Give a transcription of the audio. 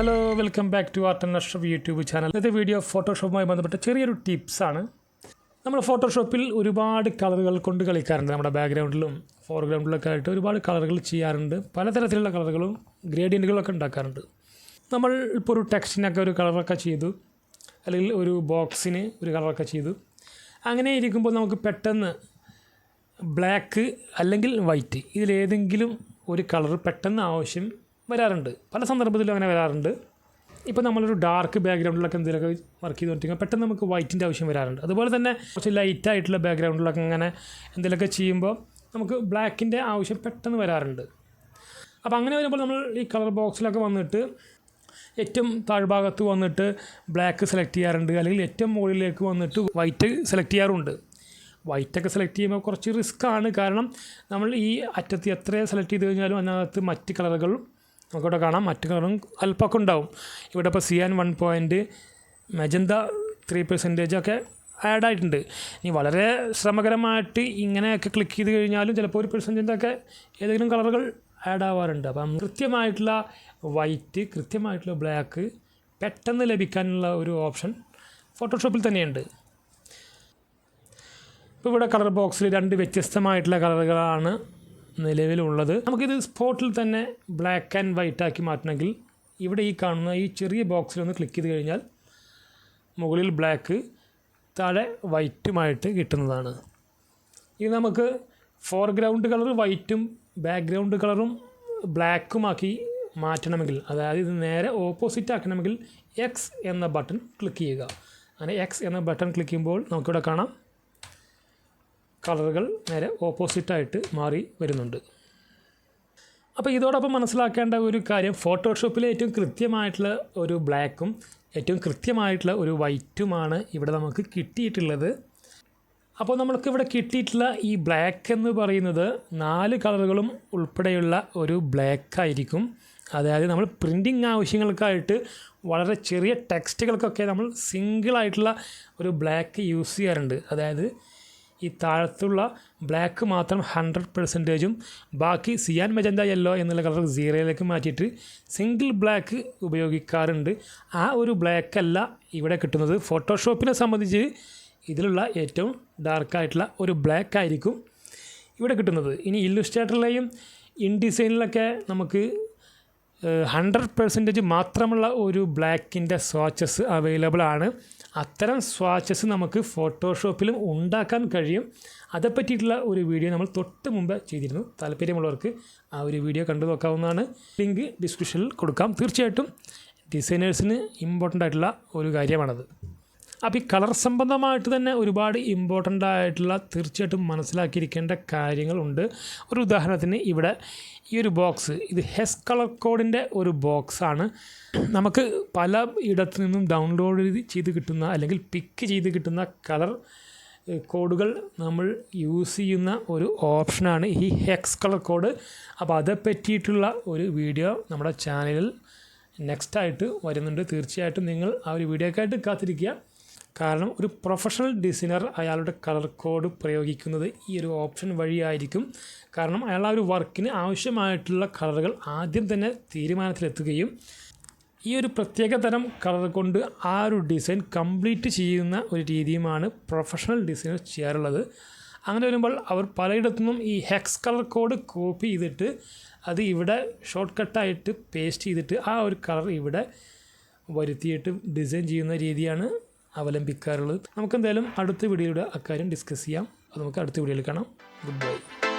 Hello welcome back to art and Ashraf YouTube channel ഇന്നത്തെ video ഫോട്ടോഷോപ്പുമായി ബന്ധപ്പെട്ട ചെറിയൊരു ടിപ്സാണ് നമ്മൾ ഫോട്ടോഷോപ്പിൽ ഒരുപാട് കളറുകൾ കൊണ്ട് കളിക്കാറുണ്ട് നമ്മുടെ ബാക്ക്ഗ്രൗണ്ടിലും ഫോർഗ്രൗണ്ടിലൊക്കെ ആയിട്ട് ഒരുപാട് കളറുകൾ ചെയ്യാറുണ്ട്. പലതരത്തിലുള്ള കളറുകളും ഗ്രേഡിയന്റുകളൊക്കെ ഉണ്ടാക്കാറുണ്ട്. നമ്മൾ ഇപ്പോൾ ഒരു ടെക്സ്റ്റിനൊക്കെ ഒരു കളറൊക്കെ ചെയ്തു. അല്ലെങ്കിൽ ഒരു ബോക്സിന് ഒരു കളറൊക്കെ ചെയ്തു. അങ്ങനെ ഇരിക്കുമ്പോൾ നമുക്ക് പെട്ടെന്ന് ബ്ലാക്ക് അല്ലെങ്കിൽ വൈറ്റ് ഇതിലേതെങ്കിലും ഒരു കളർ പെട്ടെന്ന് ആവശ്യം വരാറുണ്ട്. പല സന്ദർഭത്തിലും അങ്ങനെ വരാറുണ്ട്. ഇപ്പോൾ നമ്മളൊരു ഡാർക്ക് ബാക്ക്ഗ്രൗണ്ടിലൊക്കെ എന്തെങ്കിലുമൊക്കെ വർക്ക് ചെയ്ത് കൊണ്ടിരിക്കുമ്പോൾ പെട്ടെന്ന് നമുക്ക് വൈറ്റിന്റെ ആവശ്യം വരാറുണ്ട്. അതുപോലെ തന്നെ കുറച്ച് ലൈറ്റ് ആയിട്ടുള്ള ബാക്ക്ഗ്രൗണ്ടിലൊക്കെ അങ്ങനെ എന്തെങ്കിലുമൊക്കെ ചെയ്യുമ്പോൾ നമുക്ക് ബ്ലാക്കിന്റെ ആവശ്യം പെട്ടെന്ന് വരാറുണ്ട്. അപ്പോൾ അങ്ങനെ വരുമ്പോൾ നമ്മൾ ഈ കളർ ബോക്സിലൊക്കെ വന്നിട്ട് ഏറ്റവും താഴ്ഭാഗത്ത് വന്നിട്ട് ബ്ലാക്ക് സെലക്ട് ചെയ്യാറുണ്ട്. അല്ലെങ്കിൽ ഏറ്റവും മുകളിലേക്ക് വന്നിട്ട് വൈറ്റ് സെലക്ട് ചെയ്യാറുണ്ട്. വൈറ്റൊക്കെ സെലക്ട് ചെയ്യുമ്പോൾ കുറച്ച് റിസ്ക് ആണ്. കാരണം നമ്മൾ ഈ അറ്റത്ത് എത്ര സെലക്ട് ചെയ്ത് കഴിഞ്ഞാലും അതിനകത്ത് മറ്റ് കളറുകളും നമുക്കിവിടെ കാണാം. മറ്റു കളറും അല്പമൊക്കെ ഉണ്ടാവും ഇവിടെ ഇപ്പോൾ cyan one point magenta three percentage ഒക്കെ ആഡ് ആയിട്ടുണ്ട്. ഇനി വളരെ ശ്രമകരമായിട്ട് ഇങ്ങനെയൊക്കെ ക്ലിക്ക് ചെയ്ത് കഴിഞ്ഞാലും ചിലപ്പോൾ ഒരു പെർസെന്റേജ് ഒക്കെ ഏതെങ്കിലും കളറുകൾ ആഡ് ആവാറുണ്ട്. അപ്പം കൃത്യമായിട്ടുള്ള വൈറ്റ് കൃത്യമായിട്ടുള്ള ബ്ലാക്ക് പെട്ടെന്ന് ലഭിക്കാനുള്ള ഒരു ഓപ്ഷൻ ഫോട്ടോഷോപ്പിൽ തന്നെയുണ്ട്. ഇപ്പോൾ ഇവിടെ കളർ ബോക്സിൽ രണ്ട് വ്യത്യസ്തമായിട്ടുള്ള കളറുകളാണ് നിലവിലുള്ളത്. നമുക്കിത് സ്പോട്ടിൽ തന്നെ ബ്ലാക്ക് ആൻഡ് വൈറ്റ് ആക്കി മാറ്റണമെങ്കിൽ ഇവിടെ ഈ കാണുന്ന ഈ ചെറിയ ബോക്സിൽ ഒന്ന് ക്ലിക്ക് ചെയ്ത് കഴിഞ്ഞാൽ മുകളിൽ ബ്ലാക്ക് താഴെ വൈറ്റുമായിട്ട് കിട്ടുന്നതാണ്. ഇത് നമുക്ക് ഫോർഗ്രൗണ്ട് കളർ വൈറ്റും ബാക്ക്ഗ്രൗണ്ട് കളറും ബ്ലാക്കുമാക്കി മാറ്റണമെങ്കിൽ അതായത് ഇത് നേരെ ഓപ്പോസിറ്റ് ആക്കണമെങ്കിൽ എക്സ് എന്ന ബട്ടൺ ക്ലിക്ക് ചെയ്യുക. അങ്ങനെ എക്സ് എന്ന ബട്ടൺ ക്ലിക്ക് ചെയ്യുമ്പോൾ നമുക്കിവിടെ കാണാം കളറുകൾ നേരെ ഓപ്പോസിറ്റായിട്ട് മാറി വരുന്നുണ്ട്. അപ്പോൾ ഇതോടൊപ്പം മനസ്സിലാക്കേണ്ട ഒരു കാര്യം ഫോട്ടോഷോപ്പിലെ ഏറ്റവും കൃത്യമായിട്ടുള്ള ഒരു ബ്ലാക്കും ഏറ്റവും കൃത്യമായിട്ടുള്ള ഒരു വൈറ്റുമാണ് ഇവിടെ നമുക്ക് കിട്ടിയിട്ടുള്ളത്. അപ്പോൾ നമുക്ക് ഇവിടെ കിട്ടിയിട്ടുള്ള ഈ ബ്ലാക്ക് എന്ന് പറയുന്നത് നാല് കളറുകളും ഉൾപ്പെടെയുള്ള ഒരു ബ്ലാക്ക് ആയിരിക്കും. അതായത് നമ്മൾ പ്രിന്റിങ് ആവശ്യങ്ങൾക്കായിട്ട് വളരെ ചെറിയ ടെക്സ്റ്റുകൾക്കൊക്കെ നമ്മൾ സിംഗിളായിട്ടുള്ള ഒരു ബ്ലാക്ക് യൂസ് ചെയ്യാറുണ്ട്. അതായത് ഈ താഴത്തുള്ള ബ്ലാക്ക് മാത്രം ഹൺഡ്രഡ് പെർസെന്റേജും ബാക്കി സിയാൻ മെജന്ത യെല്ലോ എന്നുള്ള കളർ സീറോയിലേക്ക് മാറ്റിയിട്ട് സിംഗിൾ ബ്ലാക്ക് ഉപയോഗിക്കാറുണ്ട്. ആ ഒരു ബ്ലാക്ക് അല്ല ഇവിടെ കിട്ടുന്നത്. ഫോട്ടോഷോപ്പിനെ സംബന്ധിച്ച് ഇതിലുള്ള ഏറ്റവും ഡാർക്കായിട്ടുള്ള ഒരു ബ്ലാക്ക് ആയിരിക്കും ഇവിടെ കിട്ടുന്നത്. ഇനി ഇല്ലുസ്ട്രേറ്ററിലെയും ഇൻഡിസൈനിലൊക്കെ നമുക്ക് ഹൺഡ്രഡ് പെർസെന്റേജ് മാത്രമുള്ള ഒരു ബ്ലാക്കിന്റെ സ്വാച്ചസ് അവൈലബിൾ ആണ്. അത്തരം സ്വാച്ചസ് നമുക്ക് ഫോട്ടോഷോപ്പിലും ഉണ്ടാക്കാൻ കഴിയും. അതേപ്പറ്റിയിട്ടുള്ള ഒരു വീഡിയോ നമ്മൾ തൊട്ട് മുമ്പ് ചെയ്തിരുന്നു. താല്പര്യമുള്ളവർക്ക് ആ ഒരു വീഡിയോ കണ്ടു നോക്കാവുന്നതാണ്. ലിങ്ക് ഡിസ്ക്രിപ്ഷനിൽ കൊടുക്കാം. തീർച്ചയായിട്ടും ഡിസൈനേഴ്സിന് ഇമ്പോർട്ടന്റ് ആയിട്ടുള്ള ഒരു കാര്യമാണത്. അപ്പോൾ ഈ കളർ സംബന്ധമായിട്ട് തന്നെ ഒരുപാട് ഇമ്പോർട്ടന്റ് ആയിട്ടുള്ള തീർച്ചയായിട്ടും മനസ്സിലാക്കിയിരിക്കേണ്ട കാര്യങ്ങളുണ്ട്. ഒരു ഉദാഹരണത്തിന് ഇവിടെ ഈ ഒരു ബോക്സ് ഇത് ഹെസ് കളർ കോഡിന്റെ ഒരു ബോക്സാണ് നമുക്ക് പല ഇടത്തു നിന്നും ഡൗൺലോഡ് ചെയ്ത് കിട്ടുന്ന അല്ലെങ്കിൽ പിക്ക് ചെയ്ത് കിട്ടുന്ന കളർ കോഡുകൾ നമ്മൾ യൂസ് ചെയ്യുന്ന ഒരു ഓപ്ഷനാണ് ഈ ഹെക്സ് കളർ കോഡ് അപ്പോൾ അതേ പറ്റിയിട്ടുള്ള ഒരു വീഡിയോ നമ്മുടെ ചാനലിൽ നെക്സ്റ്റായിട്ട് വരുന്നുണ്ട്. തീർച്ചയായിട്ടും നിങ്ങൾ ആ ഒരു വീഡിയോക്കായിട്ട് കാത്തിരിക്കുക. കാരണം ഒരു പ്രൊഫഷണൽ ഡിസൈനർ അയാളുടെ കളർ കോഡ് പ്രയോഗിക്കുന്നത് ഈ ഒരു ഓപ്ഷൻ വഴിയായിരിക്കും. കാരണം അയാൾ ആ ഒരു വർക്കിന് ആവശ്യമായിട്ടുള്ള കളറുകൾ ആദ്യം തന്നെ തീരുമാനത്തിലെത്തുകയും ഈ ഒരു പ്രത്യേക തരം കളർ കൊണ്ട് ആ ഒരു ഡിസൈൻ കംപ്ലീറ്റ് ചെയ്യുന്ന ഒരു രീതിയുമാണ് പ്രൊഫഷണൽ ഡിസൈനർ ചെയ്യാറുള്ളത്. അങ്ങനെ വരുമ്പോൾ അവർ പലയിടത്തുനിന്നും ഈ ഹെക്സ് കളർ കോഡ് കോപ്പി ചെയ്തിട്ട് അത് ഇവിടെ ഷോർട്ട് കട്ടായിട്ട് പേസ്റ്റ് ചെയ്തിട്ട് ആ ഒരു കളർ ഇവിടെ വരുത്തിയിട്ട് ഡിസൈൻ ചെയ്യുന്ന രീതിയാണ് അവലംബിക്കാറുള്ളത്. നമുക്ക് എന്തായാലും അടുത്ത വീഡിയോയുടെ അക്കാര്യം ഡിസ്കസ് ചെയ്യാം. അത് നമുക്ക് അടുത്ത വീഡിയോയിൽ കാണാം. Good bye